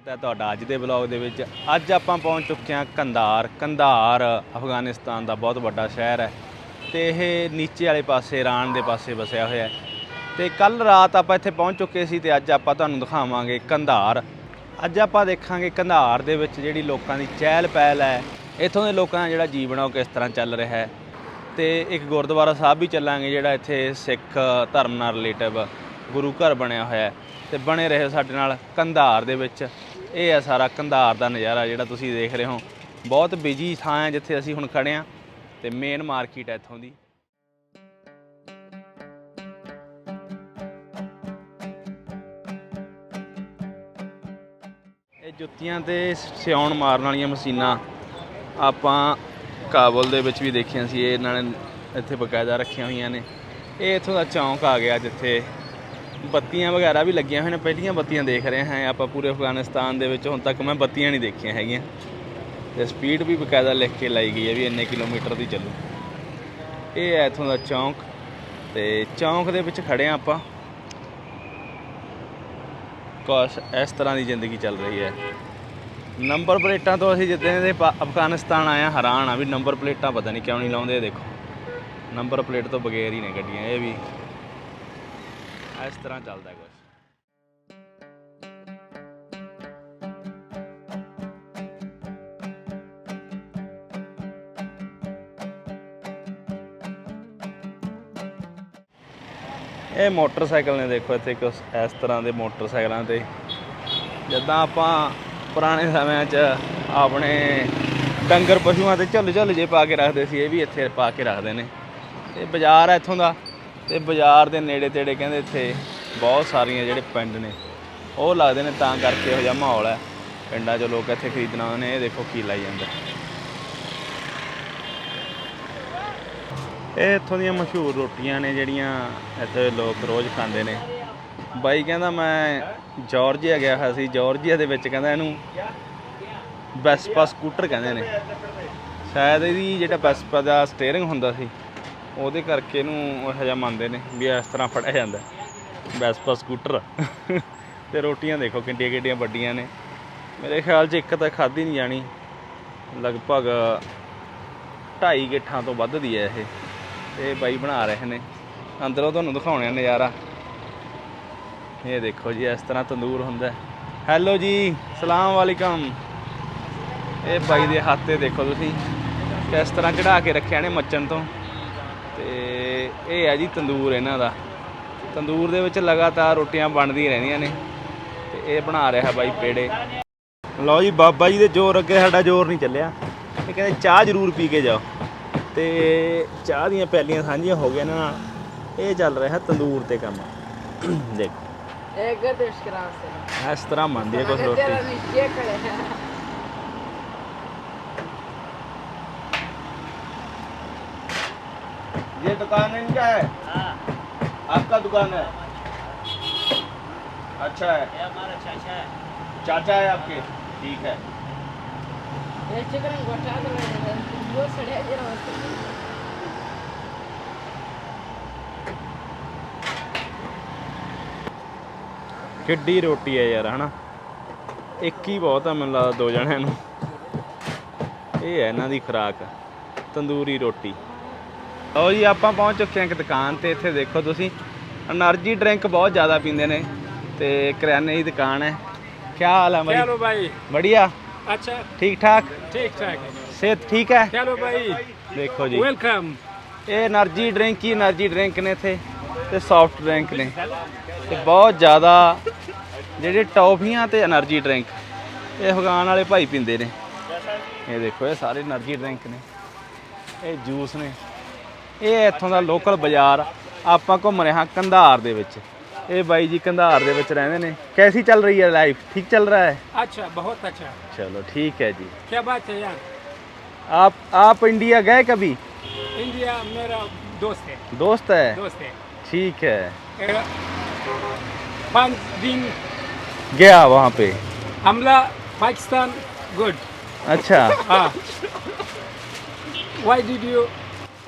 ਸਵਾਗਤ ਹੈ ਤੁਹਾਡਾ ਅੱਜ ਦੇ ਬਲੌਗ ਦੇ ਵਿੱਚ। ਅੱਜ ਆਪਾਂ ਪਹੁੰਚ ਚੁੱਕੇ ਹਾਂ ਕੰਧਾਰ। ਕੰਧਾਰ ਅਫਗਾਨਿਸਤਾਨ ਦਾ ਬਹੁਤ ਵੱਡਾ ਸ਼ਹਿਰ ਹੈ ਤੇ ਇਹ ਨੀਚੇ ਵਾਲੇ ਪਾਸੇ ਇਰਾਨ ਦੇ ਪਾਸੇ ਵਸਿਆ ਹੋਇਆ ਹੈ। ਤੇ ਕੱਲ ਰਾਤ ਆਪਾਂ ਇੱਥੇ ਪਹੁੰਚ ਚੁੱਕੇ ਸੀ ਤੇ ਅੱਜ ਆਪਾਂ ਤੁਹਾਨੂੰ ਦਿਖਾਵਾਂਗੇ ਕੰਧਾਰ। ਅੱਜ ਆਪਾਂ ਦੇਖਾਂਗੇ ਕੰਧਾਰ ਦੇ ਵਿੱਚ ਜਿਹੜੀ ਲੋਕਾਂ ਦੀ ਚਹਿਲ ਪਹਿਲ ਹੈ। ਇੱਥੋਂ ਦੇ ਲੋਕਾਂ ਦਾ ਜਿਹੜਾ ਜੀਵਨ ਆ ਉਹ ਕਿਸ ਤਰ੍ਹਾਂ ਚੱਲ ਰਿਹਾ ਹੈ। ਤੇ ਇੱਕ ਗੁਰਦੁਆਰਾ ਸਾਹਿਬ ਵੀ ਚੱਲਾਂਗੇ ਜਿਹੜਾ ਇੱਥੇ ਸਿੱਖ ਧਰਮ ਨਾਲ ਰਿਲੇਟਿਵ ਗੁਰੂ ਘਰ ਬਣਿਆ ਹੋਇਆ ਹੈ। ਤੇ ਬਣੇ ਰਹੇ ਸਾਡੇ ਨਾਲ ਕੰਧਾਰ ਦੇ ਵਿੱਚ। ਇਹ ਹੈ ਸਾਰਾ ਕੰਧਾਰ ਦਾ ਨਜ਼ਾਰਾ ਜਿਹੜਾ ਤੁਸੀਂ ਦੇਖ ਰਹੇ ਹੋ। ਬਹੁਤ ਬਿਜ਼ੀ ਥਾਂ ਹੈ ਜਿੱਥੇ ਅਸੀਂ ਹੁਣ ਖੜੇ ਹਾਂ ਤੇ ਮੇਨ ਮਾਰਕੀਟ ਹੈ ਇੱਥੋਂ ਦੀ। ਇਹ ਜੁੱਤੀਆਂ ਤੇ ਸਿਉਣ ਮਾਰਨ ਵਾਲੀਆਂ ਮਸ਼ੀਨਾਂ ਆਪਾਂ ਕਾਬਲ ਦੇ ਵਿੱਚ ਵੀ ਦੇਖੀਆਂ ਸੀ। ਇਹ ਇਹਨਾਂ ਨੇ ਇੱਥੇ ਬਕਾਇਦਾ ਰੱਖੀਆਂ ਹੋਈਆਂ ਨੇ। ਇਹ ਇੱਥੋਂ ਦਾ ਚੌਂਕ ਆ ਗਿਆ ਜਿੱਥੇ ਬੱਤੀਆਂ ਵਗੈਰਾ ਵੀ ਲੱਗੀਆਂ ਹੋਈਆਂ ਨੇ, ਪਹਿਲੀਆਂ ਬੱਤੀਆਂ ਦੇਖ ਰਹੇ ਹਾਂ ਆਪਾਂ ਪੂਰੇ ਅਫਗਾਨਿਸਤਾਨ ਦੇ ਵਿੱਚ, ਹੁਣ ਤੱਕ ਮੈਂ ਬੱਤੀਆਂ ਨਹੀਂ ਦੇਖੀਆਂ ਹੈਗੀਆਂ। ਤੇ ਸਪੀਡ ਵੀ ਬਕਾਇਦਾ ਲਿਖ ਕੇ ਲਾਈ ਗਈ ਹੈ ਵੀ ਇੰਨੇ ਕਿਲੋਮੀਟਰ ਦੀ ਚੱਲੂ। ਇਹ ਹੈ ਇੱਥੋਂ ਦਾ ਚੌਂਕ, ਤੇ ਚੌਂਕ ਦੇ ਵਿੱਚ ਖੜੇ ਆ ਆਪਾਂ। ਕੁਛ ਇਸ ਤਰ੍ਹਾਂ ਦੀ ਜ਼ਿੰਦਗੀ ਚੱਲ ਰਹੀ ਹੈ। ਨੰਬਰ ਪਲੇਟਾਂ ਤੋਂ ਅਸੀਂ ਜਿੱਦਾਂ ਦੇ ਅਫਗਾਨਿਸਤਾਨ ਆਏ ਹਾਂ, ਹੈਰਾਨ ਆ ਵੀ ਨੰਬਰ ਪਲੇਟਾਂ ਪਤਾ ਨਹੀਂ ਕਿਉਂ ਨਹੀਂ ਲਾਉਂਦੇ ਦੇਖੋ। ਨੰਬਰ ਪਲੇਟ ਤੋਂ ਬਗੈਰ ਹੀ ਨੇ ਗੱਡੀਆਂ, ਇਹ ਵੀ ਇਸ ਤਰ੍ਹਾਂ ਚੱਲਦਾ ਕੁਝ ਇਹ ਮੋਟਰਸਾਈਕਲ ਨੇ ਦੇਖੋ ਇੱਥੇ ਕੁਛ ਇਸ ਤਰ੍ਹਾਂ ਦੇ ਮੋਟਰਸਾਈਕਲਾਂ ਤੇ। ਜਿੱਦਾਂ ਆਪਾਂ ਪੁਰਾਣੇ ਸਮਿਆਂ 'ਚ ਆਪਣੇ ਡੰਗਰ ਪਸ਼ੂਆਂ ਤੇ ਝੁੱਲ ਝੁੱਲ ਜੇ ਪਾ ਕੇ ਰੱਖਦੇ ਸੀ, ਇਹ ਵੀ ਇੱਥੇ ਪਾ ਕੇ ਰੱਖਦੇ ਨੇ। ਇਹ ਬਾਜ਼ਾਰ ਹੈ ਇੱਥੋਂ ਦਾ। ਤੇ ਬਾਜ਼ਾਰ ਦੇ ਨੇੜੇ ਤੇੜੇ ਕਹਿੰਦੇ ਇੱਥੇ ਬਹੁਤ ਸਾਰੀਆਂ ਜਿਹੜੇ ਪਿੰਡ ਨੇ, ਉਹ ਲੱਗਦੇ ਨੇ ਤਾਂ ਕਰਕੇ ਇਹੋ ਜਿਹਾ ਮਾਹੌਲ ਹੈ। ਪਿੰਡਾਂ 'ਚ ਲੋਕ ਇੱਥੇ ਖਰੀਦਣਾ ਆਉਂਦੇ ਨੇ, ਇਹ ਦੇਖੋ ਕੀ ਲਾਈ ਜਾਂਦਾ। ਇਹ ਇੱਥੋਂ ਦੀਆਂ ਮਸ਼ਹੂਰ ਰੋਟੀਆਂ ਨੇ ਜਿਹੜੀਆਂ ਇੱਥੇ ਲੋਕ ਰੋਜ਼ ਖਾਂਦੇ ਨੇ। ਬਾਈ ਕਹਿੰਦਾ ਮੈਂ ਜਾਰਜੀਆ ਗਿਆ ਹੋਇਆ ਸੀ, ਜਾਰਜੀਆ ਦੇ ਵਿੱਚ ਕਹਿੰਦਾ ਇਹਨੂੰ ਵੈਸਪਾ ਸਕੂਟਰ ਕਹਿੰਦੇ ਨੇ। ਸ਼ਾਇਦ ਇਹਦੀ ਜਿਹੜਾ ਵੈਸਪਾ ਦਾ ਸਟੀਅਰਿੰਗ ਹੁੰਦਾ ਸੀ ਉਹਦੇ ਕਰਕੇ ਇਹਨੂੰ ਇਹੋ ਜਿਹਾ ਮੰਨਦੇ ਨੇ ਵੀ ਇਸ ਤਰ੍ਹਾਂ ਫੜਿਆ ਜਾਂਦਾ ਵੈਸਪਾ ਸਕੂਟਰ ਤੇ ਰੋਟੀਆਂ ਦੇਖੋ ਕਿੰਡੀਆਂ ਕਿੰਡੀਆਂ ਵੱਡੀਆਂ ਨੇ। ਮੇਰੇ ਖਿਆਲ 'ਚ ਇੱਕ ਤਾਂ ਖਾਧੀ ਨਹੀਂ ਜਾਣੀ। ਲਗਭਗ ਢਾਈ ਗਿੱਠਾਂ ਤੋਂ ਵੱਧ ਦੀ ਹੈ ਇਹ। ਤੇ ਬਾਈ ਬਣਾ ਰਹੇ ਨੇ। ਅੰਦਰੋਂ ਤੁਹਾਨੂੰ ਦਿਖਾਉਣੇ ਆ ਨਜ਼ਾਰਾ। ਇਹ ਦੇਖੋ ਜੀ, ਇਸ ਤਰ੍ਹਾਂ ਤੰਦੂਰ ਹੁੰਦਾ ਹੈਲੋ ਜੀ, ਸਲਾਮ ਵਾਲੇਕਮ। ਇਹ ਬਾਈ ਦੇ ਹੱਥ ਤੇ ਦੇਖੋ ਤੁਸੀਂ। ਕਿਸ ਤਰ੍ਹਾਂ ਕਢਾ ਕੇ ਰੱਖਿਆ ਨੇ ਮੱਚਣ ਤੋਂ। ਤੇ ਇਹ ਆ ਜੀ ਤੰਦੂਰ ਇਹਨਾਂ ਦਾ। ਤੰਦੂਰ ਦੇ ਵਿੱਚ ਲਗਾਤਾਰ ਰੋਟੀਆਂ ਬਣਦੀਆਂ ਰਹਿੰਦੀਆਂ ਨੇ ਤੇ ਇਹ ਬਣਾ ਰਿਹਾ ਬਾਈ ਪੇੜੇ। ਲਓ ਜੀ ਬਾਬਾ ਜੀ ਦੇ ਜ਼ੋਰ ਅੱਗੇ ਸਾਡਾ ਜ਼ੋਰ ਨਹੀਂ ਚੱਲਿਆ। ਇਹ ਕਹਿੰਦੇ ਚਾਹ ਜ਼ਰੂਰ ਪੀ ਕੇ ਜਾਓ। ਤੇ ਚਾਹ ਦੀਆਂ ਪੈਲੀਆਂ ਸਾਂਝੀਆਂ ਹੋ ਗਈਆਂ ਨਾਲ। ਇਹ ਚੱਲ ਰਿਹਾ ਤੰਦੂਰ ਤੇ ਕੰਮ। ਦੇਖੋ। ਇਹ ਗਦੇਸ਼ ਕਰਾਂ ਸੇ ਇਸ ਤਰ੍ਹਾਂ ਮੰਨਦੀ ਹੈ ਕੁਝ ਰੋਟੀ। ये दुकान है इनका है आपका दुकान है अच्छा है हमारा चाचा है चाचा है आपके ठीक है ये चिकन गोटा दो वो सड़े जरा ਕਿੱਡੀ ਰੋਟੀ ਹੈ ਯਾਰ ਹਨਾ ਇੱਕ ਹੀ ਬਹੁਤ ਆ ਮੈਨੂੰ ਲੱਗਦਾ ਦੋ ਜਣਿਆਂ ਨੂੰ ਇਹ ਹੈ ਇਹਨਾਂ ਦੀ ਖੁਰਾਕ ਤੰਦੂਰੀ ਰੋਟੀ ਆਓ ਜੀ ਆਪਾਂ ਪਹੁੰਚ ਚੁੱਕੇ ਹਾਂ ਇੱਕ ਦੁਕਾਨ ਤੇ ਇੱਥੇ ਦੇਖੋ ਤੁਸੀਂ। એનર્ਜੀ ਡਰਿੰਕ ਬਹੁਤ ਜ਼ਿਆਦਾ ਪੀਂਦੇ ਨੇ ਤੇ ਕਰਿਆਨੇ ਦੀ ਦੁਕਾਨ ਹੈ। ਕੀ ਹਾਲ ਹੈ ਚਲੋ ਭਾਈ भाई ਬੜੀਆ ਠੀਕ ਠਾਕ? ठीक ठाक ਸਿਹਤ ਠੀਕ ਹੈ? चलो भाई ਦੇਖੋ ਜੀ। वेलकम ਇਹ એનર્ਜੀ ਡਰਿੰਕ ਹੀ એનર્ਜੀ ਡਰਿੰਕ ਨੇ ਇੱਥੇ? ਤੇ ਸੌਫਟ ਡਰਿੰਕ ਨੇ। ਤੇ ਬਹੁਤ ਜ਼ਿਆਦਾ ਜਿਹੜੇ ਟੌਫੀਆਂ ਤੇ એનર્ਜੀ ਡਰਿੰਕ ਇਹ ਹਗਾਨ ਵਾਲੇ ਭਾਈ ਪੀਂਦੇ ਨੇ। ਇਹ ਦੇਖੋ ਇਹ ਸਾਰੇ એનર્ਜੀ ਡਰਿੰਕ ਨੇ। ਇਹ ਜੂਸ ਨੇ। ਇਹ ਇੱਥੋਂ ਦਾ ਲੋਕਲ ਬਾਜ਼ਾਰ ਆਪਾਂ ਘੁੰਮ ਰਹੇ ਹਾਂ ਕੰਧਾਰ ਦੇ ਵਿੱਚ ਇਹ ਬਾਈ ਜੀ ਕੰਧਾਰ ਦੇ ਵਿੱਚ ਰਹਿੰਦੇ ਨੇ ਕੈਸੀ ਚੱਲ ਰਹੀ ਹੈ ਲਾਈਫ ਠੀਕ ਚੱਲ रहा है अच्छा बहुत अच्छा चलो ठीक है जी क्या बात है यार आप आप इंडिया गए कभी इंडिया मेरा दोस्त है दोस्त है दोस्त है ठीक है ए, पाँच दिन गया वहाँ पे हमला पाकिस्तान गुड अच्छा हाँ वाई डिड यू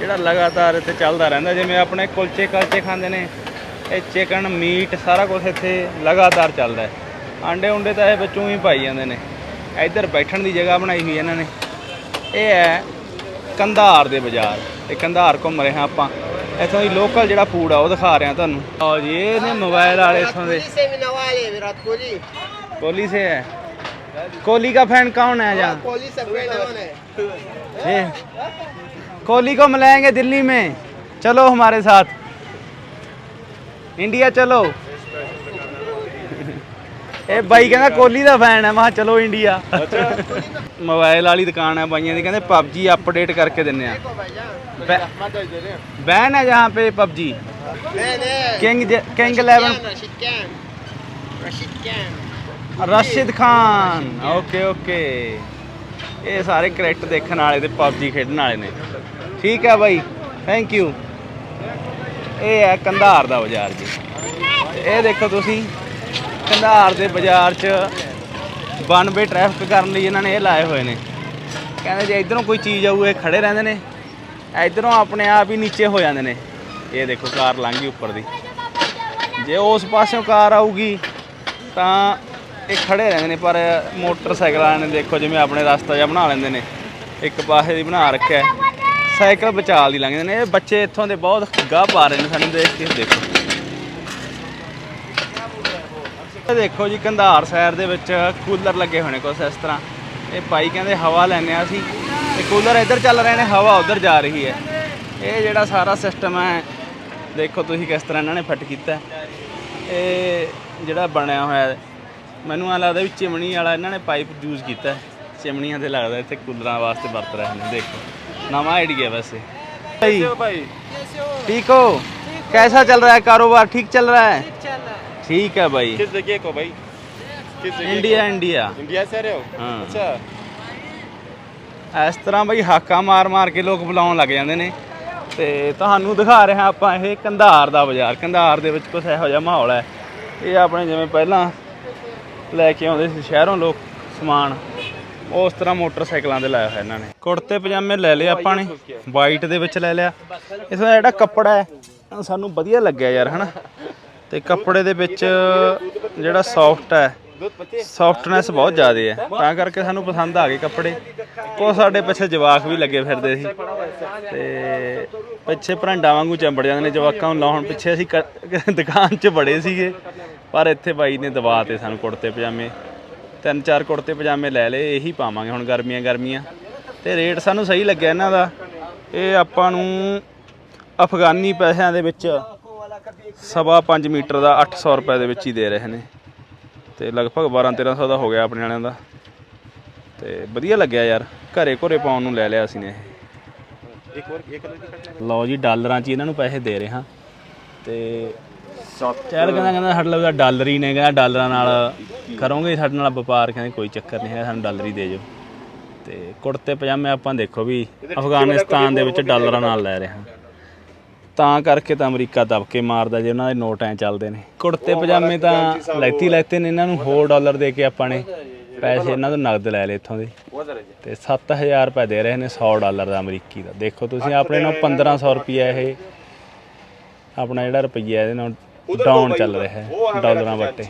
ਜਿਹੜਾ ਲਗਾਤਾਰ ਇੱਥੇ ਚੱਲਦਾ ਰਹਿੰਦਾ ਜਿਵੇਂ ਆਪਣੇ ਕੁਲਚੇ ਕਲਚੇ ਖਾਂਦੇ ਨੇ ਇਹ ਚਿਕਨ ਮੀਟ ਸਾਰਾ ਕੁਝ ਇੱਥੇ ਲਗਾਤਾਰ ਚੱਲਦਾ ਹੈ ਆਂਡੇ ਉਂਡੇ ਤਾਂ ਇਹ ਵਿੱਚੋਂ ਹੀ ਪਾਈ ਜਾਂਦੇ ਨੇ ਇੱਧਰ ਬੈਠਣ ਦੀ ਜਗ੍ਹਾ ਬਣਾਈ ਹੋਈ ਇਹਨਾਂ ਨੇ ਇਹ ਹੈ ਕੰਧਾਰ ਦੇ ਬਾਜ਼ਾਰ ਇਹ ਕੰਧਾਰ ਘੁੰਮ ਰਹੇ ਹਾਂ ਆਪਾਂ ਇੱਥੋਂ ਦੀ ਲੋਕਲ ਜਿਹੜਾ ਫੂਡ ਆ ਉਹ ਦਿਖਾ ਰਿਹਾ ਤੁਹਾਨੂੰ ਆਓ ਜੀ ਇਹ ਨੇ ਮੋਬਾਈਲ ਵਾਲੇ ਇੱਥੋਂ ਦੇ से मिनवाले विराट कोहली कोहली से है कोहली का फैन कौन है यहाँ कोहली सब है ये कोहली को मिलाएंगे दिल्ली में चलो हमारे साथ इंडिया चलो ਇਹ ਬਾਈ ਕਹਿੰਦਾ ਕੋਹਲੀ ਦਾ ਫੈਨ ਹੈ ਮੈਂ ਕਿਹਾ ਚਲੋ ਇੰਡੀਆ ਮੋਬਾਈਲ ਵਾਲੀ ਦੁਕਾਨ ਹੈ ਬਾਈਆਂ ਦੀ ਕਹਿੰਦੇ ਪਬਜੀ ਅਪਡੇਟ ਕਰਕੇ ਦਿੰਨੇ ਆ ਬੈਨ ਹੈ ਜਹਾਂ पे PUBG king king 11 Rashid cam Rashid cam ਰਸ਼ਿਦ Khan okay okay ਇਹ ਸਾਰੇ ਕਰੈਕਟ ਦੇਖਣ ਵਾਲੇ ਤੇ ਪਬਜੀ ਖੇਡਣ ਵਾਲੇ ਨੇ ਠੀਕ ਹੈ ਬਾਈ। ਥੈਂਕ ਯੂ ਇਹ ਹੈ ਕੰਧਾਰ ਦਾ ਬਾਜ਼ਾਰ ਜੀ। ਇਹ ਦੇਖੋ ਤੁਸੀਂ, ਕੰਧਾਰ ਦੇ ਬਾਜ਼ਾਰ 'ਚ ਵਨ ਵੇ ਟ੍ਰੈਫਿਕ ਕਰਨ ਲਈ ਇਹਨਾਂ ਨੇ ਇਹ ਲਾਏ ਹੋਏ ਨੇ। ਕਹਿੰਦੇ ਜੇ ਇਧਰੋਂ ਕੋਈ ਚੀਜ਼ ਆਊ, ਇਹ ਖੜੇ ਰਹਿੰਦੇ ਨੇ। ਇਧਰੋਂ ਆਪਣੇ ਆਪ ਹੀ ਨੀਚੇ ਹੋ ਜਾਂਦੇ ਨੇ। ਇਹ ਦੇਖੋ ਕਾਰ ਲੰਘ ਗਈ ਉੱਪਰ ਦੀ। ਜੇ ਉਸ ਪਾਸਿਓਂ ਕਾਰ ਆਊਗੀ, ਤਾਂ ਇਹ ਖੜੇ ਰਹਿੰਦੇ ਨੇ, ਪਰ ਮੋਟਰਸਾਈਕਲ ਵਾਲਿਆਂ ਨੇ ਦੇਖੋ ਜਿਵੇਂ ਆਪਣੇ ਰਸਤਾ ਜਿਹਾ ਬਣਾ ਲੈਂਦੇ ਨੇ। ਇੱਕ ਪਾਸੇ ਦੀ ਬਣਾ ਰੱਖਿਆ। ਸਾਈਕਲ ਬਚਾਲ ਦੀ ਲੰਘਦੇ ਨੇ। ਇਹ ਬੱਚੇ ਇੱਥੋਂ ਦੇ ਬਹੁਤ ਗਾਹ ਪਾ ਰਹੇ ਨੇ ਸਾਨੂੰ ਦੇਖ ਕੇ। ਦੇਖੋ। ਇਹ ਦੇਖੋ ਜੀ, ਕੰਧਾਰ ਸ਼ਹਿਰ ਦੇ ਵਿੱਚ ਕੂਲਰ ਲੱਗੇ ਹੋਏ ਨੇ ਕੁਛ ਇਸ ਤਰ੍ਹਾਂ। ਇਹ ਭਾਈ ਕਹਿੰਦੇ ਹਵਾ ਲੈਣੇ ਆ ਅਸੀਂ। ਤੇ ਕੂਲਰ ਇੱਧਰ ਚੱਲ ਰਹੇ ਨੇ, ਹਵਾ ਉੱਧਰ ਜਾ ਰਹੀ ਹੈ। ਇਹ ਜਿਹੜਾ ਸਾਰਾ ਸਿਸਟਮ ਹੈ, ਦੇਖੋ ਤੁਸੀਂ ਕਿਸ ਤਰ੍ਹਾਂ ਇਹਨਾਂ ਨੇ ਫਿੱਟ ਕੀਤਾ। ਇਹ ਜਿਹੜਾ ਬਣਿਆ ਹੋਇਆ ਮੈਨੂੰ ਆ ਲੱਗਦਾ ਵੀ ਚਿਮਣੀ ਵਾਲਾ ਇਹਨਾਂ ਨੇ ਪਾਈਪ ਯੂਜ਼ ਕੀਤਾ। ਹੈ। ਚਿਮਨੀਆਂ ਤੇ ਲੱਗਦਾ ਇੱਥੇ ਕੂਲਰਾਂ ਵਾਸਤੇ ਵਰਤ ਰਹੇ ਨੇ, ਦੇਖੋ। ਨਵਾਂ ਆਈਡੀਆ ਵੈਸੇ ਭਾਈ ठीक हो कैसा चल रहा है कारोबार ठीक चल रहा है ठीक है भाई किस जगह को भाई किस जगह इंडिया इंडिया को? इंडिया से रहे हो हाँ अच्छा ਇਸ ਤਰ੍ਹਾਂ ਬਈ ਹਾਕਾ ਮਾਰ ਮਾਰ ਕੇ ਲੋਕ ਬੁਲਾਉਣ ਲੱਗ ਜਾਂਦੇ ਨੇ ਤੇ ਤੁਹਾਨੂੰ ਦਿਖਾ ਰਿਹਾ ਆਪਾਂ ਇਹ ਕੰਧਾਰ ਦਾ ਬਾਜ਼ਾਰ ਕੰਧਾਰ ਦੇ ਵਿੱਚ ਕੁਛ ਇਹੋ ਜਿਹਾ ਮਾਹੌਲ ਹੈ ਇਹ ਆਪਣੇ ਜਿਵੇਂ ਪਹਿਲਾਂ ਲੈ ਕੇ ਆਉਂਦੇ ਸੀ ਸ਼ਹਿਰੋਂ ਲੋਕ ਸਮਾਨ ਉਸ ਤਰ੍ਹਾਂ ਮੋਟਰਸਾਈਕਲਾਂ ਦੇ ਲਾਇਆ ਹੋਇਆ ਇਹਨਾਂ ਨੇ। ਕੁੜਤੇ ਪਜਾਮੇ ਲੈ ਲਏ ਆਪਾਂ ਨੇ ਵਾਈਟ ਦੇ ਵਿੱਚ ਲੈ ਲਿਆ। ਇਸ ਦਾ ਜਿਹੜਾ ਕੱਪੜਾ ਹੈ, ਸਾਨੂੰ ਵਧੀਆ ਲੱਗਿਆ ਯਾਰ, ਹਨਾ? ਤੇ ਕੱਪੜੇ ਦੇ ਵਿੱਚ ਜਿਹੜਾ ਸੌਫਟ ਹੈ ਸੌਫਟਨੈਸ ਬਹੁਤ ਜ਼ਿਆਦਾ ਹੈ। ਤਾਂ ਕਰਕੇ ਸਾਨੂੰ ਪਸੰਦ ਆ ਗਏ ਕੱਪੜੇ। ਕੋ ਸਾਡੇ ਪਿੱਛੇ ਜਵਾਕ ਵੀ ਲੱਗੇ ਫਿਰਦੇ ਸੀ। ਤੇ ਪਿੱਛੇ ਭਰਾਂਡਾ ਵਾਂਗੂ ਚੰਬੜ ਜਾਂਦੇ ਨੇ ਜਵਾਕਾਂ ਨੂੰ ਲਾਉਣ ਪਿੱਛੇ ਅਸੀਂ ਕ- ਦੁਕਾਨ 'ਚ ਬੜੇ ਸੀਗੇ। ਪਰ ਇੱਥੇ ਬਾਈ ਨੇ ਦਬਾ ਤੇ ਸਾਨੂੰ ਕੁੜਤੇ ਪਜਾਮੇ। ਤਿੰਨ ਚਾਰ ਕੁੜਤੇ ਪਜਾਮੇ ਲੈ ਲਏ, ਇਹੀ ਪਾਵਾਂਗੇ ਹੁਣ ਗਰਮੀਆਂ ਗਰਮੀਆਂ। ਤੇ ਰੇਟ ਸਾਨੂੰ ਸਹੀ ਲੱਗਿਆ ਇਹਨਾਂ ਦਾ। ਇਹ ਆਪਾਂ ਨੂੰ ਅਫਗਾਨੀ ਪੈਸਿਆਂ ਦੇ ਵਿੱਚ ਸਵਾ 5 ਮੀਟਰ ਦਾ 800 ਰੁਪਏ ਦੇ ਵਿੱਚ ਹੀ ਦੇ ਰਹੇ ਨੇ। ਤੇ ਲਗਭਗ 12 1300 ਦਾ ਹੋ ਗਿਆ ਆਪਣੇ ਵਾਲਿਆਂ ਦਾ। ਤੇ ਵਧੀਆ ਲੱਗਿਆ ਯਾਰ, ਘਰੇ ਘਰੇ ਪਾਉਣ ਨੂੰ ਲੈ ਲਿਆ ਅਸੀਂ ਨੇ ਇਹ। ਲਓ ਜੀ, ਡਾਲਰਾਂ 'ਚ ਇਹਨਾਂ ਨੂੰ ਪੈਸੇ ਦੇ ਰਹੇ ਹਾਂ। ਤੇ ਚੱਲ ਕਹਿੰਦਾ ਕਹਿੰਦਾ ਸਾਡੇ ਲਈ ਤਾਂ ਡਾਲਰ ਹੀ ਨੇ ਕਹਿੰਦਾ ਡਾਲਰਾਂ ਨਾਲ ਕਰੋਗੇ ਸਾਡੇ ਨਾਲ ਵਪਾਰ ਕਹਿੰਦੇ ਕੋਈ ਚੱਕਰ ਨਹੀਂ ਹੈ ਸਾਨੂੰ ਡਾਲਰ ਹੀ ਦੇ ਜਾਓ ਤੇ ਕੁੜਤੇ ਪਜਾਮੇ ਆਪਾਂ ਦੇਖੋ ਵੀ ਅਫਗਾਨਿਸਤਾਨ ਦੇ ਵਿੱਚ ਡਾਲਰਾਂ ਨਾਲ ਲੈ ਰਹੇ। ਹਾਂ ਤਾਂ ਕਰਕੇ ਤਾਂ ਅਮਰੀਕਾ ਦਬ ਕੇ ਮਾਰਦਾ ਜੇ ਉਹਨਾਂ ਦੇ ਨੋਟ ਐ ਚੱਲਦੇ ਨੇ। ਕੁੜਤੇ ਪਜਾਮੇ ਤਾਂ ਲੈਤੀ ਲੈਤੇ ਨੇ ਇਹਨਾਂ ਨੂੰ ਹੋਰ ਡਾਲਰ ਦੇ ਕੇ ਆਪਾਂ ਨੇ ਪੈਸੇ ਇਹਨਾਂ ਤੋਂ ਨਗਦ ਲੈ ਲਏ ਇੱਥੋਂ ਦੇ। ਤੇ 7000 ਰੁਪਏ ਦੇ ਰਹੇ ਨੇ 100 ਡਾਲਰ ਦਾ ਅਮਰੀਕੀ ਦਾ। ਦੇਖੋ ਤੁਸੀਂ ਆਪਣੇ ਨਾਲ 1500 ਰੁਪਿਆ ਇਹ ਆਪਣਾ ਜਿਹੜਾ ਰੁਪਈਆ ਇਹਦੇ ਨਾਲ ਡਾਊਨ ਚੱਲ ਰਿਹਾ ਹੈ ਡਾਲਰਾਂ ਵੱਟੇ।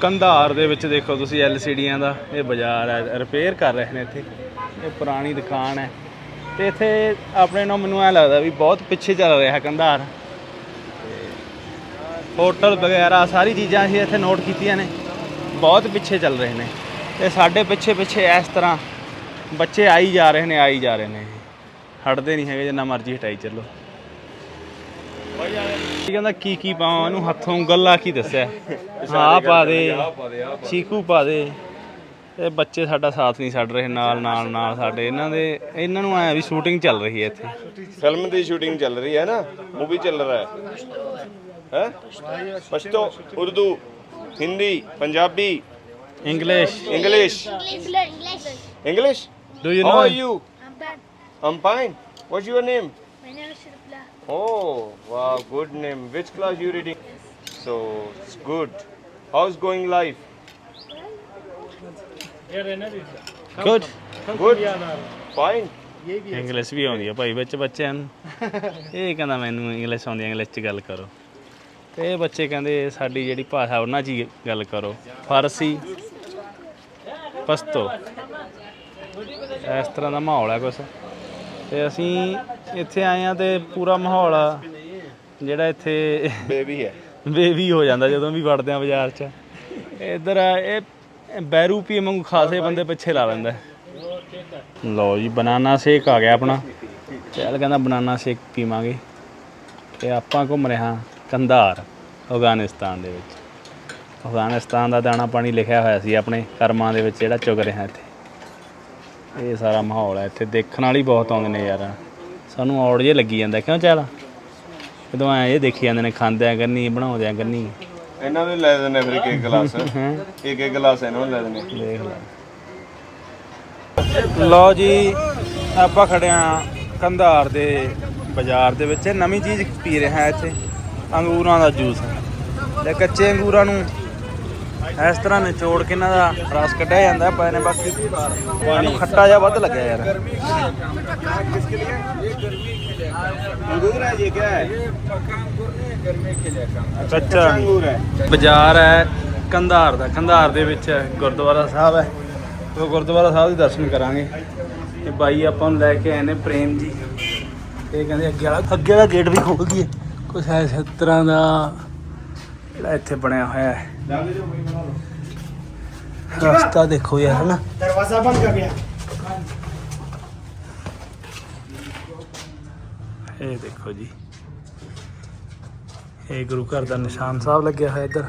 ਕੰਧਾਰ ਦੇ ਵਿੱਚ ਦੇਖੋ ਤੁਸੀਂ ਐਲਸੀਡੀਆਂ ਦਾ ਇਹ ਬਾਜ਼ਾਰ ਹੈ ਰਿਪੇਅਰ ਕਰ ਰਹੇ ਨੇ ਇੱਥੇ। ਇਹ ਪੁਰਾਣੀ ਦੁਕਾਨ ਹੈ। ਤੇ ਇੱਥੇ ਆਪਣੇ ਨੂੰ ਮੈਨੂੰ ਐ ਲੱਗਦਾ ਵੀ ਬਹੁਤ ਪਿੱਛੇ ਚੱਲ ਰਿਹਾ ਕੰਧਾਰ। ਹੋਟਲ ਵਗੈਰਾ ਸਾਰੀ ਚੀਜ਼ਾਂ ਅਸੀਂ ਇੱਥੇ ਨੋਟ ਕੀਤੀਆਂ ਨੇ। ਬਹੁਤ ਪਿੱਛੇ ਚੱਲ ਰਹੇ ਨੇ। ਤੇ ਸਾਡੇ ਪਿੱਛੇ ਪਿੱਛੇ ਇਸ ਤਰ੍ਹਾਂ ਬੱਚੇ ਆਈ ਜਾ ਰਹੇ ਨੇ ਆਈ ਜਾ ਰਹੇ ਨੇ। ਹਟਦੇ ਨਹੀਂ ਹੈਗੇ ਜਿੰਨਾ ਮਰਜ਼ੀ ਹਟਾਈ ਚੱਲੋ। ਕਹਿੰਦਾ ਕੀ ਕੀ ਪਾਵਾਂ? ਇਹਨੂੰ ਹੱਥੋਂ ਗੱਲਾਂ ਕੀ ਦੱਸਿਆ? ਹਾਂ ਪਾ ਦੇ ਚੀਕੂ ਪਾ ਦੇ। ਇਹ ਬੱਚੇ ਸਾਡਾ ਸਾਥ ਨਹੀਂ ਛੱਡ ਰਹੇ ਨਾਲ ਨਾਲ ਨਾਲ ਸਾਡੇ। ਇਹਨਾਂ ਦੇ ਇਹਨਾਂ ਨੂੰ ਆਇਆ ਵੀ ਸ਼ੂਟਿੰਗ ਚੱਲ ਰਹੀ ਹੈ ਇੱਥੇ। ਫਿਲਮ ਦੀ ਸ਼ੂਟਿੰਗ ਚੱਲ ਰਹੀ ਹੈ ਨਾ? ਮੂਵੀ ਚੱਲ ਰਿਹਾ ਹੈ। ਹੈ? Pashto Urdu Hindi Punjabi. English English English do you know you I'm fine. What's your name? My name Oh, wow, good name. Which class you reading? So, it's good. How's going life? Good Good? Fine. English ਵੀ ਆਉਂਦੀ ਆ ਭਾਈ ਵਿੱਚ ਬੱਚਿਆਂ ਨੂੰ ਇਹ ਕਹਿੰਦਾ ਮੈਨੂੰ English ਆਉਂਦੀ ਆ ਇੰਗਲਿਸ਼ 'ਚ ਗੱਲ ਕਰੋ ਤੇ ਇਹ ਬੱਚੇ ਕਹਿੰਦੇ ਸਾਡੀ ਜਿਹੜੀ ਭਾਸ਼ਾ ਉਹਨਾਂ 'ਚ ਹੀ ਗੱਲ ਕਰੋ ਫਾਰਸੀ ਪਸ਼ਤੋ ਇਸ ਤਰ੍ਹਾਂ ਦਾ ਮਾਹੌਲ ਹੈ ਕੁਛ ਤੇ ਅਸੀਂ ਇੱਥੇ ਆਏ ਆ ਤੇ ਪੂਰਾ ਮਾਹੌਲ ਜਿਹੜਾ ਇੱਥੇ Baby है. ਬੇਬੀ ਹੋ ਜਾਂਦਾ ਜਦੋਂ ਵੀ ਵੜਦੇ ਆ ਬਾਜ਼ਾਰ 'ਚ। ਇੱਧਰ ਆ, ਇਹ ਬੈਰੂ ਪੀ ਵਾਂਗੂ ਖਾਸੇ ਬੰਦੇ ਪਿੱਛੇ ਲਾ ਲੈਂਦਾ। ਲਓ ਜੀ ਬਨਾਨਾ ਸ਼ੇਕ ਆ ਗਿਆ ਆਪਣਾ। ਚੱਲ ਕਹਿੰਦਾ ਬਨਾਨਾ ਸ਼ੇਕ ਪੀਵਾਂਗੇ। ਤੇ ਆਪਾਂ ਘੁੰਮ ਰਹੇ ਹਾਂ ਕੰਧਾਰ ਅਫਗਾਨਿਸਤਾਨ ਦੇ ਵਿੱਚ। ਅਫਗਾਨਿਸਤਾਨ ਦਾ ਦਾਣਾ ਪਾਣੀ ਲਿਖਿਆ ਹੋਇਆ ਸੀ ਆਪਣੇ ਕਰਮਾਂ ਦੇ ਵਿੱਚ ਜਿਹੜਾ ਚੁਗ ਰਿਹਾ ਇੱਥੇ। ਇਹ ਸਾਰਾ ਮਾਹੌਲ ਹੈ ਇੱਥੇ ਦੇਖਣ ਵਾਲੀ ਬਹੁਤ ਆਉਂਦੇ ਨੇ ਯਾਰ। ਸਾਨੂੰ ਔੜ ਜੇ ਲੱਗੀ ਜਾਂਦਾ ਕਿਉਂ ਚੱਲ? ਜਦੋਂ ਐ ਇਹ ਦੇਖੀ ਜਾਂਦੇ ਨੇ ਖਾਂਦੇ ਆ ਗੰਨੀ ਬਣਾਉਂਦੇ ਆ ਗੰਨੀ ਇਹਨਾਂ ਨੂੰ ਲੈ ਦਿੰਦੇ ਫਿਰ ਇੱਕ ਇੱਕ ਗਲਾਸ। ਇੱਕ ਇੱਕ ਗਲਾਸ ਇਹਨਾਂ ਨੂੰ ਲੈ ਦਿੰਦੇ ਦੇਖ ਲੈ। ਲਓ ਜੀ ਆਪਾਂ ਖੜੇ ਆ ਕੰਧਾਰ ਦੇ ਬਾਜ਼ਾਰ ਦੇ ਵਿੱਚ। ਨਵੀਂ ਚੀਜ਼ ਪੀ ਰਹੇ ਇੱਥੇ। ਅੰਗੂਰਾਂ ਦਾ ਜੂਸ। ਤੇ ਕੱਚੇ ਅੰਗੂਰਾਂ ਨੂੰ ਇਸ ਤਰ੍ਹਾਂ ਨਿਚੋੜ ਕੇ ਇਹਨਾਂ ਦਾ ਰਸ ਕੱਢਿਆ ਜਾਂਦਾ ਪਏ ਨੇ ਬਾਕੀ ਪਾਣੀ ਖੱਟਾ ਜਿਹਾ ਵੱਧ ਲੱਗਿਆ ਯਾਰ अंगूर है ये क्या है ਕੱਚਾ अंगूर है ਬਾਜ਼ਾਰ ਹੈ ਕੰਧਾਰ ਦਾ ਕੰਧਾਰ ਦੇ ਵਿੱਚ ਗੁਰਦੁਆਰਾ ਸਾਹਿਬ ਹੈ ਉਹ ਗੁਰਦੁਆਰਾ ਸਾਹਿਬ ਦੇ ਦਰਸ਼ਨ ਕਰਾਂਗੇ ਤੇ ਬਾਈ ਆਪਾਂ ਨੂੰ ਲੈ ਕੇ ਆਏ ਨੇ ਪ੍ਰੇਮ ਜੀ ਇਹ ਕਹਿੰਦੇ ਅੱਗੇ ਵਾਲਾ ਅੱਗੇ ਵਾਲਾ ਗੇਟ ਵੀ ਖੋਲ ਦਈਏ ਕੁਛ ਐਸ ਤਰ੍ਹਾਂ ਦਾ ਜਿਹੜਾ ਇੱਥੇ ਬਣਿਆ ਹੋਇਆ ਹੈ। ਰਸਤਾ ਦੇਖੋ ਯਾਰ ਹਨਾ? ਦਰਵਾਜ਼ਾ ਬੰਦ ਕਰ ਗਿਆ ਇਹ ਦੇਖੋ ਜੀ। ਇਹ ਗੁਰੂ ਘਰ ਦਾ ਨਿਸ਼ਾਨ ਸਾਹਿਬ ਲੱਗਿਆ ਹੋਇਆ ਇੱਧਰ।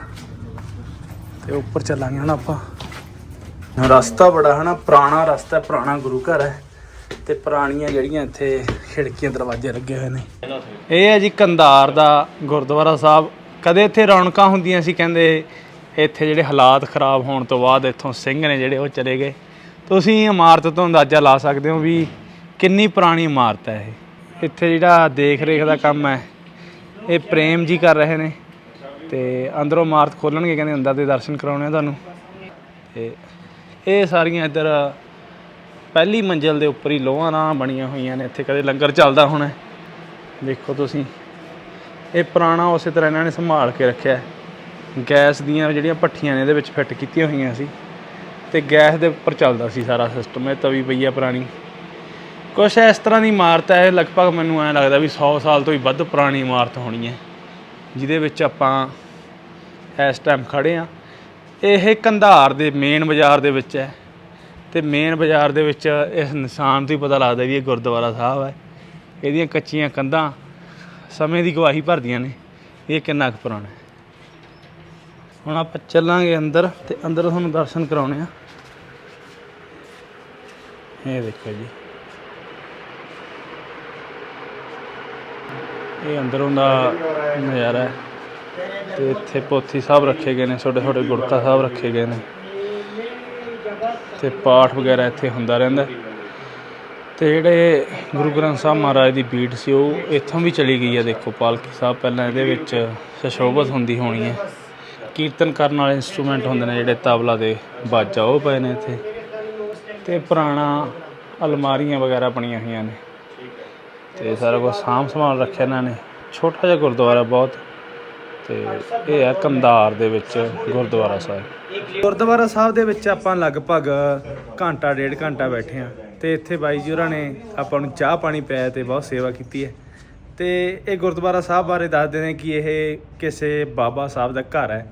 ਤੇ ਉੱਪਰ ਚੱਲਾਂਗੇ ਹੁਣ ਆਪਾਂ। ਰਸਤਾ ਬੜਾ ਹਨਾ? ਪੁਰਾਣਾ ਰਸਤਾ ਪੁਰਾਣਾ ਗੁਰੂ ਘਰ ਹੈ। ਤੇ ਪੁਰਾਣੀਆਂ ਜਿਹੜੀਆਂ ਇੱਥੇ ਖਿੜਕੀਆਂ ਦਰਵਾਜ਼ੇ ਲੱਗੇ ਹੋਏ ਨੇ। ਇਹ ਹੈ ਜੀ ਕੰਧਾਰ ਦਾ ਗੁਰਦੁਆਰਾ ਸਾਹਿਬ। ਕਦੇ ਇੱਥੇ ਰੌਣਕਾਂ ਹੁੰਦੀਆਂ ਸੀ, ਕਹਿੰਦੇ ਇੱਥੇ ਜਿਹੜੇ ਹਾਲਾਤ ਖਰਾਬ ਹੋਣ ਤੋਂ ਬਾਅਦ ਇੱਥੋਂ ਸਿੰਘ ਨੇ ਜਿਹੜੇ ਉਹ ਚਲੇ ਗਏ। ਤੁਸੀਂ ਇਮਾਰਤ ਤੋਂ ਅੰਦਾਜ਼ਾ ਲਾ ਸਕਦੇ ਹੋ ਵੀ ਕਿੰਨੀ ਪੁਰਾਣੀ ਇਮਾਰਤ ਹੈ ਇਹ। ਇੱਥੇ ਜਿਹੜਾ ਦੇਖ ਰੇਖ ਦਾ ਕੰਮ ਹੈ, ਇਹ ਪ੍ਰੇਮ ਜੀ ਕਰ ਰਹੇ ਨੇ ਤੇ ਅੰਦਰੋਂ ਇਮਾਰਤ ਖੋਲਣਗੇ, ਕਹਿੰਦੇ ਅੰਦਰ ਦੇ ਦਰਸ਼ਨ ਕਰਾਉਣੇ ਆ ਤੁਹਾਨੂੰ। ਤੇ ਇਹ ਸਾਰੀਆਂ ਇੱਧਰ ਪਹਿਲੀ ਮੰਜ਼ਿਲ ਦੇ ਉੱਪਰ ਹੀ ਲੋਹਾਂ ਨਾਲ ਬਣੀਆਂ ਹੋਈਆਂ ਨੇ, ਇੱਥੇ ਕਦੇ ਲੰਗਰ ਚੱਲਦਾ ਹੋਣਾ ਦੇਖੋ ਤੁਸੀਂ। ਇਹ ਪੁਰਾਣਾ ਉਸੇ ਤਰ੍ਹਾਂ ਇਹਨਾਂ ਨੇ ਸੰਭਾਲ ਕੇ ਰੱਖਿਆ। ਗੈਸ ਦੀਆਂ ਜਿਹੜੀਆਂ ਭੱਠੀਆਂ ਨੇ ਇਹਦੇ ਵਿੱਚ ਫਿੱਟ ਕੀਤੀਆਂ ਹੋਈਆਂ ਸੀ ਤੇ ਗੈਸ ਦੇ ਉੱਪਰ ਚੱਲਦਾ ਸੀ ਸਾਰਾ ਸਿਸਟਮ ਇਹ ਤਵੀ ਪਈ ਆ ਪੁਰਾਣੀ। ਕੁਛ ਇਸ ਤਰ੍ਹਾਂ ਦੀ ਇਮਾਰਤ ਹੈ, ਇਹ ਲਗਭਗ ਮੈਨੂੰ ਐਂ ਲੱਗਦਾ ਵੀ 100 ਸਾਲ ਤੋਂ ਹੀ ਵੱਧ ਪੁਰਾਣੀ ਇਮਾਰਤ ਹੋਣੀ ਹੈ, ਜਿਹਦੇ ਵਿੱਚ ਆਪਾਂ ਇਸ ਟਾਈਮ ਖੜੇ ਆ ਇਹ ਕੰਧਾਰ ਦੇ ਮੇਨ ਬਾਜ਼ਾਰ ਦੇ ਵਿੱਚ ਹੈ ਤੇ ਮੇਨ ਬਾਜ਼ਾਰ ਦੇ ਵਿੱਚ ਇਸ ਨਿਸ਼ਾਨ ਤੋਂ ਹੀ ਪਤਾ ਲੱਗਦਾ ਵੀ ਇਹ ਗੁਰਦੁਆਰਾ ਸਾਹਿਬ ਹੈ। ਇਹਦੀਆਂ ਕੱਚੀਆਂ ਕੰਧਾਂ ਸਮੇਂ ਦੀ ਗਵਾਹੀ ਭਰਦੀਆਂ ਨੇ। ਇਹ ਕਿੰਨਾ ਕੁ ਪੁਰਾਣਾ ਹੈ। ਹੁਣ ਆਪਾਂ ਚੱਲਾਂਗੇ ਅੰਦਰ ਤੇ ਅੰਦਰ ਤੁਹਾਨੂੰ ਦਰਸ਼ਨ ਕਰਾਉਣੇ ਆ। ਇਹ ਦੇਖੋ ਜੀ। ਇਹ ਅੰਦਰੋਂ ਦਾ ਨਜ਼ਾਰਾ ਹੈ। ਤੇ ਇੱਥੇ ਪੋਥੀ ਸਾਹਿਬ ਰੱਖੇ ਗਏ ਨੇ, ਛੋਟੇ ਛੋਟੇ ਗੁੜਕਾ ਸਾਹਿਬ ਰੱਖੇ ਗਏ ਨੇ। ਤੇ ਪਾਠ ਵਗੈਰਾ ਇੱਥੇ ਹੁੰਦਾ ਰਹਿੰਦਾ ਤੇ ਜਿਹੜੇ ਗੁਰੂ ਗ੍ਰੰਥ ਸਾਹਿਬ ਮਹਾਰਾਜ ਦੀ ਬੀਟ ਸੀ, ਉਹ ਇੱਥੋਂ ਵੀ ਚਲੀ ਗਈ ਹੈ ਦੇਖੋ, ਪਾਲਕੀ ਸਾਹਿਬ ਪਹਿਲਾਂ ਇਹਦੇ ਵਿੱਚ ਸੁਸ਼ੋਭਿਤ ਹੁੰਦੀ ਹੋਣੀ ਹੈ ਕੀਰਤਨ ਕਰਨ ਵਾਲੇ ਇਨਸਟਰੂਮੈਂਟ ਹੁੰਦੇ ਨੇ ਜਿਹੜੇ ਤਬਲਾ ਦੇ ਬਾਜਾ, ਉਹ ਪਏ ਨੇ ਇੱਥੇ। ਤੇ ਪੁਰਾਣਾ ਅਲਮਾਰੀਆਂ ਵਗੈਰਾ ਬਣੀਆਂ ਹੋਈਆਂ ਨੇ। ਤੇ ਸਾਰਾ ਕੁਝ ਸਾਂਭ ਸੰਭਾਲ ਰੱਖਿਆ ਇਹਨਾਂ ਨੇ। ਛੋਟਾ ਜਿਹਾ ਗੁਰਦੁਆਰਾ ਬਹੁਤ। ਤੇ ਇਹ ਹੈ ਕੰਧਾਰ ਦੇ ਵਿੱਚ ਗੁਰਦੁਆਰਾ ਸਾਹਿਬ। ਗੁਰਦੁਆਰਾ ਸਾਹਿਬ ਦੇ ਵਿੱਚ ਆਪਾਂ ਲਗਭਗ ਘੰਟਾ, ਡੇਢ ਘੰਟਾ ਬੈਠੇ ਆ ਤੇ ਇੱਥੇ ਬਾਈ ਜੀ ਹੋਰਾਂ ਨੇ ਆਪਾਂ ਨੂੰ ਚਾਹ ਪਾਣੀ ਪਿਆਇਆ ਤੇ ਬਹੁਤ ਸੇਵਾ ਕੀਤੀ ਹੈ। ਤੇ ਇਹ ਗੁਰਦੁਆਰਾ ਸਾਹਿਬ ਬਾਰੇ ਦੱਸਦੇ ਨੇ ਕਿ ਇਹ ਕਿਸੇ ਬਾਬਾ ਸਾਹਿਬ ਦਾ ਘਰ ਹੈ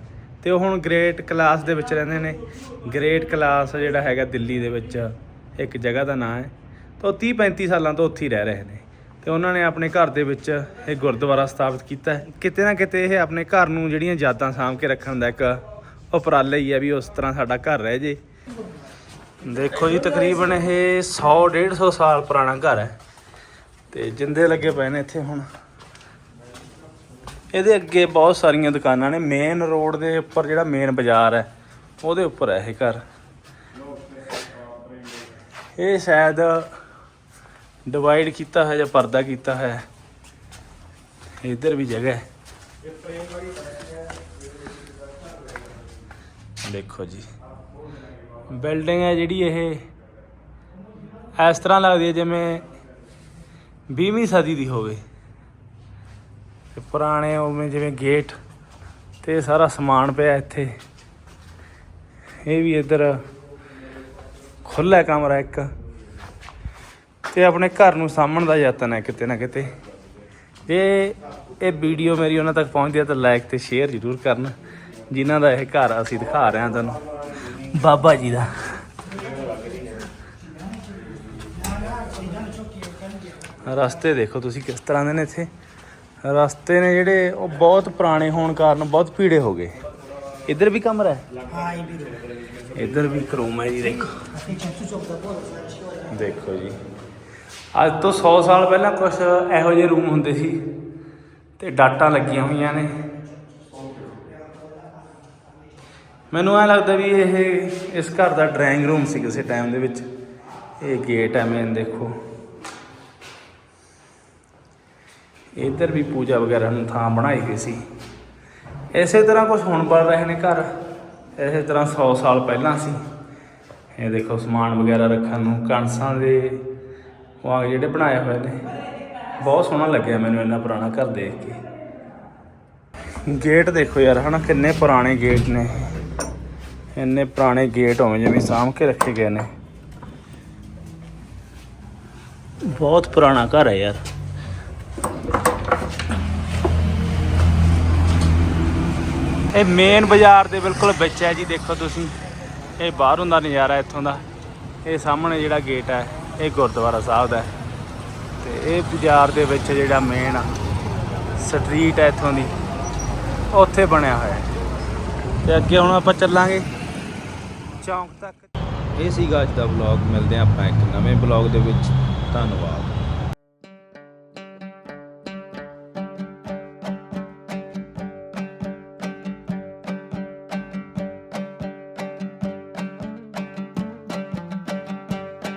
ਤੇ ਉਹ ਹੁਣ ਗ੍ਰੇਟ ਕਲਾਸ ਦੇ ਵਿੱਚ ਰਹਿੰਦੇ ਨੇ। ਗ੍ਰੇਟ ਕਲਾਸ ਜਿਹੜਾ ਹੈਗਾ ਦਿੱਲੀ ਦੇ ਵਿੱਚ ਇੱਕ ਜਗ੍ਹਾ ਦਾ ਨਾਮ ਹੈ। ਤਾਂ ਉਹ 30 35 ਸਾਲਾਂ ਤੋਂ ਉੱਥੇ ਹੀ ਰਹਿ ਰਹੇ ਨੇ ਤੇ ਉਹਨਾਂ ਨੇ ਆਪਣੇ ਘਰ ਦੇ ਵਿੱਚ ਇਹ ਗੁਰਦੁਆਰਾ ਸਥਾਪਿਤ ਕੀਤਾ ਹੈ। ਕਿਤੇ ਨਾ ਕਿਤੇ ਇਹ ਆਪਣੇ ਘਰ ਨੂੰ ਜਿਹੜੀਆਂ ਯਾਦਾਂ ਸਾਂਭ ਕੇ ਰੱਖਣ ਦਾ ਇੱਕ ਉਪਰਾਲਾ ਹੀ ਹੈ ਵੀ ਉਸ ਤਰ੍ਹਾਂ ਸਾਡਾ ਘਰ ਰਹਿ ਜੇ। ਦੇਖੋ ਜੀ, ਤਕਰੀਬਨ ਇਹ 100 150 ਸਾਲ ਪੁਰਾਣਾ ਘਰ ਹੈ। ਤੇ ਜਿੰਦੇ ਲੱਗੇ ਪਏ ਨੇ ਇੱਥੇ ਹੁਣ। ਇਹਦੇ ਅੱਗੇ ਬਹੁਤ ਸਾਰੀਆਂ ਦੁਕਾਨਾਂ ਨੇ। ਮੇਨ ਰੋਡ ਦੇ ਉੱਪਰ ਜਿਹੜਾ ਮੇਨ ਬਾਜ਼ਾਰ ਹੈ, ਉਹਦੇ ਉੱਪਰ ਹੈ ਇਹ ਘਰ। ਇਹ ਸ਼ਾਇਦ ਡਿਵਾਈਡ ਕੀਤਾ ਹੈ ਜਾਂ ਪਰਦਾ ਕੀਤਾ ਹੈ। ਇੱਧਰ ਵੀ ਜਗ੍ਹਾ ਹੈ। ਦੇਖੋ ਜੀ। ਬਿਲਡਿੰਗ ਹੈ ਜਿਹੜੀ ਇਹ। ਇਸ ਤਰ੍ਹਾਂ ਲੱਗਦੀ ਹੈ ਜਿਵੇਂ 20ਵੀਂ ਸਦੀ ਦੀ ਹੋਵੇ। ਤੇ ਪੁਰਾਣੇ ਉਵੇਂ ਜਿਵੇਂ ਗੇਟ ਤੇ ਸਾਰਾ ਸਮਾਨ ਪਿਆ ਇੱਥੇ। ਇਹ ਵੀ ਇੱਧਰ ਖੁੱਲ੍ਹਾ ਕਮਰਾ ਇੱਕ। ਤੇ ਆਪਣੇ ਘਰ ਨੂੰ ਸਾਂਭਣ ਦਾ ਯਤਨ ਹੈ ਕਿਤੇ ਨਾ ਕਿਤੇ। ਜੇ ਇਹ ਵੀਡੀਓ ਮੇਰੀ ਉਹਨਾਂ ਤੱਕ ਪਹੁੰਚਦੀ ਹੈ ਤਾਂ ਲਾਈਕ ਤੇ ਸ਼ੇਅਰ ਜ਼ਰੂਰ ਕਰਨ। ਜਿਨ੍ਹਾਂ ਦਾ ਇਹ ਘਰ ਅਸੀਂ ਦਿਖਾ ਰਹੇ ਹਾਂ ਤੁਹਾਨੂੰ। ਬਾਬਾ ਜੀ ਦਾ। ਰਸਤੇ ਦੇਖੋ ਤੁਸੀਂ ਕਿਸ ਤਰ੍ਹਾਂ ਦੇ ਨੇ ਇੱਥੇ। ਰਸਤੇ ਨੇ ਜਿਹੜੇ ਉਹ ਬਹੁਤ ਪੁਰਾਣੇ ਹੋਣ ਕਾਰਨ ਬਹੁਤ ਭੀੜੇ ਹੋ ਗਏ। ਇੱਧਰ ਵੀ ਕਮਰਾ ਹੈ? ਇੱਧਰ ਵੀ ਇੱਕ ਰੂਮ ਹੈ ਜੀ ਦੇਖੋ। ਦੇਖੋ ਜੀ। ਅੱਜ ਤੋਂ 100 ਸਾਲ ਪਹਿਲਾਂ ਕੁਝ ਇਹੋ ਜਿਹੇ ਰੂਮ ਹੁੰਦੇ ਸੀ ਤੇ ਡਾਟਾਂ ਲੱਗੀਆਂ ਹੋਈਆਂ ਨੇ। ਮੈਨੂੰ ਐ ਲੱਗਦਾ ਵੀ ਇਹ, ਇਸ ਘਰ ਦਾ ਡਰਾਇੰਗ ਰੂਮ ਸੀ ਕਿਸੇ ਟਾਈਮ ਦੇ ਵਿੱਚ। ਇਹ ਗੇਟ ਹੈ ਮੈਂ ਦੇਖੋ। ਇੱਧਰ ਵੀ ਪੂਜਾ ਵਗੈਰਾ ਨੂੰ ਥਾਂ ਬਣਾਈ ਗਈ ਸੀ। ਇਸੇ ਤਰ੍ਹਾਂ ਕੁਝ ਹੁਣ ਬਣ ਰਹੇ ਨੇ ਘਰ। ਇਸੇ ਤਰ੍ਹਾਂ 100 ਸਾਲ ਪਹਿਲਾਂ ਸੀ। ਇਹ ਦੇਖੋ ਸਮਾਨ ਵਗੈਰਾ ਰੱਖਣ ਨੂੰ, ਕਣਸਾਂ ਦੇ ਵਾਂਗ ਜਿਹੜੇ ਬਣਾਏ ਹੋਏ ਨੇ। ਬਹੁਤ ਸੋਹਣਾ ਲੱਗਿਆ ਮੈਨੂੰ ਇੰਨਾ ਪੁਰਾਣਾ ਘਰ ਦੇਖ ਕੇ। ਗੇਟ ਦੇਖੋ ਯਾਰ, ਹਨਾ ਕਿੰਨੇ ਪੁਰਾਣੇ ਗੇਟ ਨੇ। ਇਹ। ਇੰਨੇ ਪੁਰਾਣੇ ਗੇਟ ਹੋਵੇ ਜਿਵੇਂ ਸਾਂਭ ਕੇ ਰੱਖੇ ਗਏ ਨੇ। ਬਹੁਤ ਪੁਰਾਣਾ ਘਰ ਹੈ ਯਾਰ। ਇਹ ਮੇਨ ਬਾਜ਼ਾਰ ਦੇ ਬਿਲਕੁਲ ਵਿੱਚ ਹੈ ਜੀ, ਦੇਖੋ ਤੁਸੀਂ। ਇਹ ਬਾਹਰੋਂ ਦਾ ਨਜ਼ਾਰਾ ਇੱਥੋਂ ਦਾ। ਇਹ ਸਾਹਮਣੇ ਜਿਹੜਾ ਗੇਟ ਹੈ, ਇਹ ਗੁਰਦੁਆਰਾ ਸਾਹਿਬ ਦਾ ਹੈ। ਤੇ ਇਹ ਬਾਜ਼ਾਰ ਦੇ ਵਿੱਚ ਜਿਹੜਾ ਮੇਨ ਸਟਰੀਟ ਹੈ ਇੱਥੋਂ ਦੀ। ਉੱਥੇ ਬਣਿਆ ਹੋਇਆ ਹੈ। ਤੇ ਅੱਗੇ ਹੁਣ ਆਪਾਂ ਚੱਲਾਂਗੇ। ਚੌਂਕ ਤੱਕ। ਇਹ ਸੀਗਾ ਅੱਜ ਦਾ ਵਲੌਗ ਮਿਲਦੇ ਹਾਂ ਆਪਾਂ ਇੱਕ ਨਵੇਂ ਵਲੌਗ ਦੇ ਵਿੱਚ। ਧੰਨਵਾਦ।